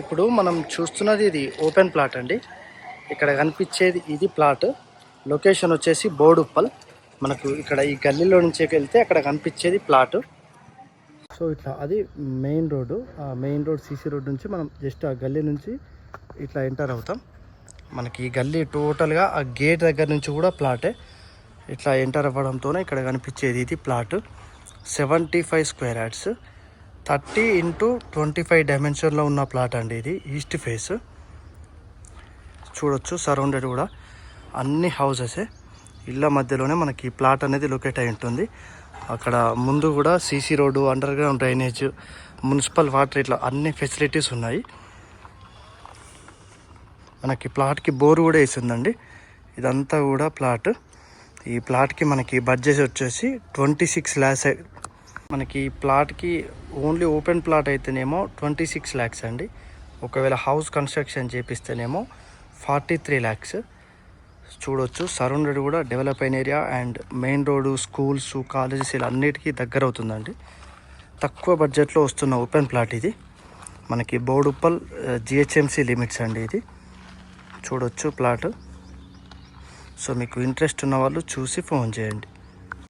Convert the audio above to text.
ఇప్పుడు మనం చూస్తున్నది ఇది ఓపెన్ ప్లాట్ అండి. ఇక్కడ కనిపించేది ఇది ప్లాట్. లొకేషన్ వచ్చేసి బోడుప్పల్. మనకు ఇక్కడ ఈ గల్లీలో నుంచి వెళ్తే అక్కడ కనిపించేది ప్లాట్. సో ఇట్లా అది మెయిన్ రోడ్డు. ఆ మెయిన్ రోడ్ సీసీ రోడ్ నుంచి మనం జస్ట్ ఆ గల్లీ నుంచి ఇట్లా ఎంటర్ అవుతాం. మనకి ఈ గల్లీ టోటల్గా ఆ గేట్ దగ్గర నుంచి కూడా ప్లాటే. ఇట్లా ఎంటర్ అవ్వడంతోనే ఇక్కడ కనిపించేది ఇది plot. Seventy five square yards thirty into twenty five డైమెన్షన్లో ఉన్న ప్లాట్ అండి ఇది ఈస్ట్ ఫేస్. చూడొచ్చు సరౌండెడ్ కూడా. అన్ని హౌసెసే ఇళ్ళ మధ్యలోనే మనకి ఈ ప్లాట్ అనేది లొకేట్ అయి ఉంటుంది. అక్కడ ముందు కూడా CC road underground drainage municipal water ఇట్లా అన్ని ఫెసిలిటీస్ ఉన్నాయి. మనకి ప్లాట్కి బోర్ కూడా వేసిందండి. ఇదంతా కూడా ప్లాట్. ఈ ప్లాట్కి మనకి బడ్జెట్ వచ్చేసి ట్వంటీ సిక్స్ ల్యాక్స్ మనకి ప్లాట్కి ఓన్లీ ఓపెన్ ప్లాట్ అయితేనేమో ట్వంటీ సిక్స్ ల్యాక్స్ అండి. ఒకవేళ హౌస్ కన్స్ట్రక్షన్ చేపిస్తేనేమో ఫార్టీ త్రీ ల్యాక్స్. చూడొచ్చు సరౌండెడ్ కూడా డెవలప్ అయిన area and main road schools colleges ఇలా అన్నిటికీ దగ్గర అవుతుందండి. తక్కువ బడ్జెట్లో వస్తున్న ఓపెన్ ప్లాట్ ఇది. మనకి బోడుప్పల్ జిహెచ్ఎంసీ లిమిట్స్ అండి ఇది. చూడొచ్చు ప్లాట్. సో మీకు ఇంట్రెస్ట్ ఉన్న వాళ్ళు చూసి ఫోన్ చేయండి.